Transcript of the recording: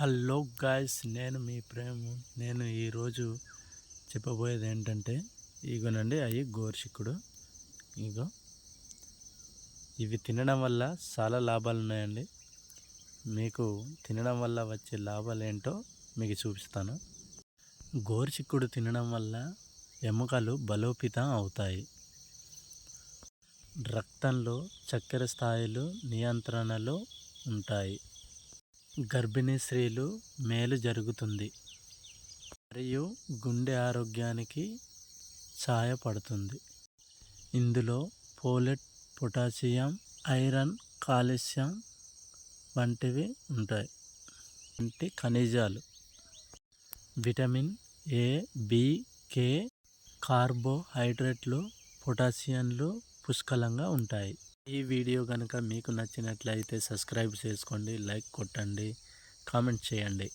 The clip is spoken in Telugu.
హలో గాయస్ నేను మీ ప్రేమ. నేను ఈరోజు చెప్పబోయేది ఏంటంటే ఇగోనండి అవి గోరుచిక్కుడు ఇగో. ఇవి తినడం వల్ల చాలా లాభాలు ఉన్నాయండి. మీకు తినడం వల్ల వచ్చే లాభాలు ఏంటో మీకు చూపిస్తాను. గోర్చిక్కుడు తినడం వల్ల ఎముకలు బలోపేతం అవుతాయి. రక్తంలో చక్కెర స్థాయిలు నియంత్రణలో ఉంటాయి. గర్భిణీ స్త్రీలు మేలు జరుగుతుంది మరియు గుండె ఆరోగ్యానికి సహాయపడుతుంది. ఇందులో పోలెట్ పొటాషియం ఐరన్ కాల్షియం వంటివి ఉంటాయి. వంటి ఖనిజాలు విటమిన్ ఏ బి కే కార్బోహైడ్రేట్లు పొటాషియంలు పుష్కలంగా ఉంటాయి. ఈ వీడియో కనుక మీకు నచ్చినట్లయితే సబ్స్క్రైబ్ చేసుకోండి లైక్ కొట్టండి కామెంట్ చేయండి.